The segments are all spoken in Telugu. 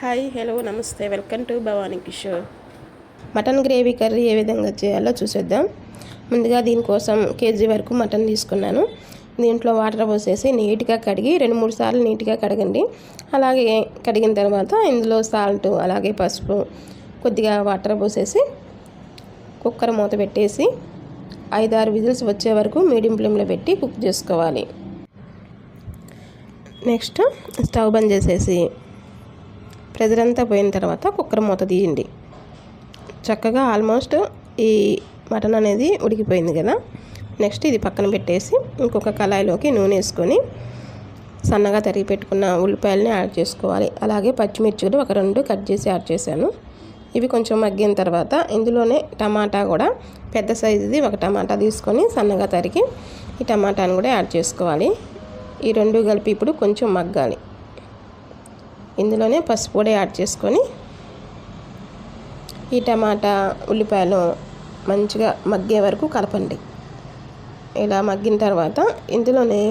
హాయ్ హలో నమస్తే. Welcome to Bhavani Kishore. Mutton gravy curry ఏ విధంగా చేయాలో చూసేద్దాం. ముందుగా దీనికోసం కేజీ వరకు మటన్ తీసుకున్నాను. దీంట్లో వాటర్ పోసేసి నీట్గా కడిగి రెండు మూడు సార్లు నీట్గా కడగండి. అలాగే కడిగిన తర్వాత ఇందులో సాల్ట్ అలాగే పసుపు కొద్దిగా వాటర్ పోసేసి కుక్కర్ మూత పెట్టేసి ఐదారు విజిల్స్ వచ్చే వరకు మీడియం ఫ్లేమ్లో పెట్టి కుక్ చేసుకోవాలి. నెక్స్ట్ స్టవ్ బంద్ చేసేసి ప్రెజర్ అంతా పోయిన తర్వాత కుక్కర్ మూత తీయండి. చక్కగా ఆల్మోస్ట్ ఈ మటన్ అనేది ఉడికిపోయింది కదా. నెక్స్ట్ ఇది పక్కన పెట్టేసి ఇంకొక కళాయిలోకి నూనె వేసుకొని సన్నగా తరిగి పెట్టుకున్న ఉల్లిపాయలని యాడ్ చేసుకోవాలి. అలాగే పచ్చిమిర్చి ఒక రెండు కట్ చేసి యాడ్ చేశాను. ఇవి కొంచెం మగ్గిన తర్వాత ఇందులోనే టమాటా కూడా పెద్ద సైజుది ఒక టమాటా తీసుకొని సన్నగా తరిగి ఈ టమాటాని కూడా యాడ్ చేసుకోవాలి. ఈ రెండు కలిపి ఇప్పుడు కొంచెం మగ్గాలి. ఇందులోనే పసుపు కూడా యాడ్ చేసుకొని ఈ టమాటా ఉల్లిపాయలు మంచిగా మగ్గే వరకు కలపండి. ఇలా మగ్గిన తర్వాత ఇందులోనే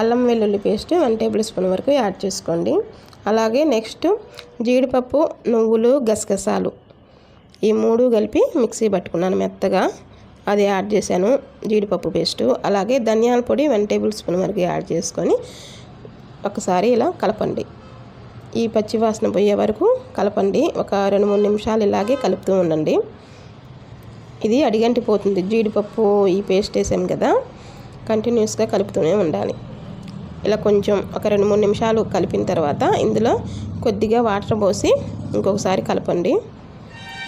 అల్లం వెల్లుల్లి పేస్ట్ వన్ టేబుల్ స్పూన్ వరకు యాడ్ చేసుకోండి. అలాగే నెక్స్ట్ జీడిపప్పు నువ్వులు గసగసాలు ఈ మూడు కలిపి మిక్సీ పట్టుకున్నాను మెత్తగా. అది యాడ్ చేశాను జీడిపప్పు పేస్టు. అలాగే ధనియాల పొడి వన్ టేబుల్ స్పూన్ వరకు యాడ్ చేసుకొని ఒకసారి ఇలా కలపండి. ఈ పచ్చివాసన పోయే వరకు కలపండి. ఒక రెండు మూడు నిమిషాలు ఇలాగే కలుపుతూ ఉండండి. ఇది అడిగంటి పోతుంది జీడిపప్పు ఈ పేస్ట్ వేసాం కదా కంటిన్యూస్గా కలుపుతూనే ఉండాలి. ఇలా కొంచెం ఒక రెండు మూడు నిమిషాలు కలిపిన తర్వాత ఇందులో కొద్దిగా వాటర్ పోసి ఇంకొకసారి కలపండి.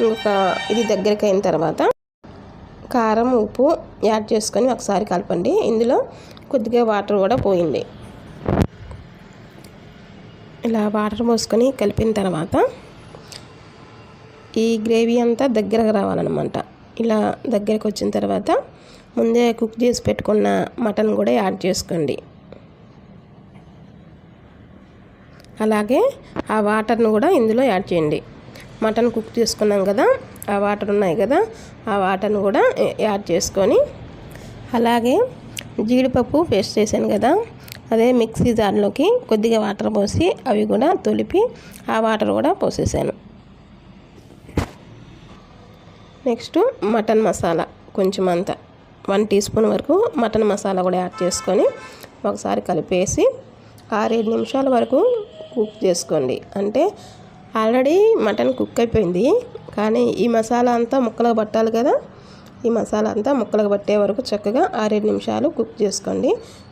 ఇంకొక ఇది దగ్గరికి అయిన తర్వాత కారం ఉప్పు యాడ్ చేసుకొని ఒకసారి కలపండి. ఇందులో కొద్దిగా వాటర్ కూడా పోయింది. ఇలా వాటర్ పోసుకొని కలిపిన తర్వాత ఈ గ్రేవీ అంతా దగ్గరకు రావాలన్నమాట. ఇలా దగ్గరకు వచ్చిన తర్వాత ముందే కుక్ చేసి పెట్టుకున్న మటన్ కూడా యాడ్ చేసుకోండి. అలాగే ఆ వాటర్ను కూడా ఇందులో యాడ్ చేయండి. మటన్ కుక్ చేసుకున్నాం కదా ఆ వాటర్ ఉన్నాయి కదా ఆ వాటర్ను కూడా యాడ్ చేసుకొని అలాగే జీడిపప్పు పేస్ట్ చేశాను కదా అదే మిక్సీ జార్లోకి కొద్దిగా వాటర్ పోసి అవి కూడా తొలిపి ఆ వాటర్ కూడా పోసేసాను. నెక్స్ట్ మటన్ మసాలా కొంచెం అంత. వన్ టీ స్పూన్ వరకు మటన్ మసాలా కూడా యాడ్ చేసుకొని ఒకసారి కలిపేసి ఆరేడు నిమిషాల వరకు కుక్ చేసుకోండి. అంటే ఆల్రెడీ మటన్ కుక్ అయిపోయింది. కానీ ఈ మసాలా అంతా ముక్కలకు పట్టాలి కదా. ఈ మసాలా అంతా ముక్కలకు పట్టే వరకు చక్కగా ఆరేడు నిమిషాలు కుక్ చేసుకోండి.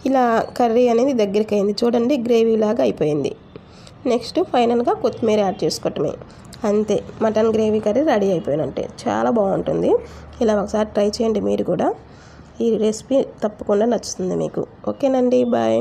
ఇలా కర్రీ అనేది దగ్గరికి అయింది చూడండి గ్రేవీ లాగా అయిపోయింది. నెక్స్ట్ ఫైనల్గా కొత్తిమీర యాడ్ చేసుకోవటమే. అంతే మటన్ గ్రేవీ కర్రీ రెడీ అయిపోయినట్టే. చాలా బాగుంటుంది. ఇలా ఒకసారి ట్రై చేయండి మీరు కూడా. ఈ రెసిపీ తప్పకుండా నచ్చుతుంది మీకు. ఓకేనండి బాయ్.